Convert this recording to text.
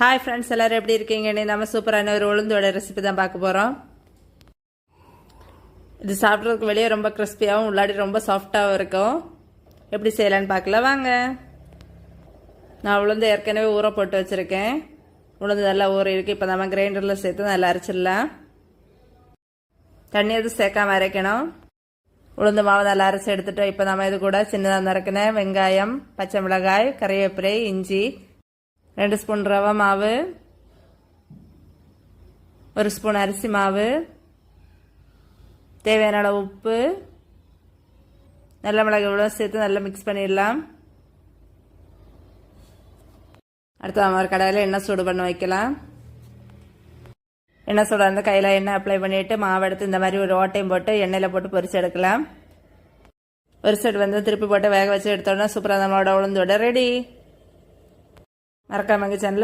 Hi friends எல்லோரும் எப்படி இருக்கீங்க? நம்ம சூப்பரான ஒரு உளுந்தோட ரெசிபி தான் பார்க்க போகிறோம் இது சாப்பிட்றதுக்கு வெளியே ரொம்ப கிறிஸ்பியாகவும் உள்ளாடி ரொம்ப சாஃப்டாகவும் இருக்கும். எப்படி செய்யலான்னு பார்க்கல வாங்க. நான் உளுந்து ஏற்கனவே ஊற போட்டு வச்சுருக்கேன். உளுந்து நல்லா ஊற இருக்கு. இப்போ நம்ம கிரைண்டரில் சேர்த்து நல்லா அரைச்சிடலாம். தண்ணி எதுவும் சேர்க்காம அரைக்கணும். உளுந்து மாவு நல்லா அரைச்சி எடுத்துட்டோம். இப்போ நம்ம இது கூட சின்னதாக நறுக்கினேன் வெங்காயம் பச்சை மிளகாய் கறிவேப்பிலை இஞ்சி ரெண்டு ஸ்பூன் ரவை மாவு ஒரு ஸ்பூன் அரிசி மாவு தேவையான அளவு உப்பு நல்ல மிளகு இவ்வளோ சேர்த்து நல்லா மிக்ஸ் பண்ணிடலாம். அடுத்து நம்ம ஒரு கடையில் எண்ணெய் சூடு பண்ண வைக்கலாம். எண்ணெய் சூடாக இருந்து கையில் எண்ணெய் அப்ளை பண்ணிவிட்டு மாவு எடுத்து இந்த மாதிரி ஒரு ஓட்டையும் போட்டு எண்ணெயில் போட்டு பொரிச்சு எடுக்கலாம். ஒரு சைடு வந்து திருப்பி போட்டு வேக வச்சு எடுத்தோடனே சூப்பராக நம்மளோட உளுந்தோட ரெடி മറക്കാൻ ചാനൽ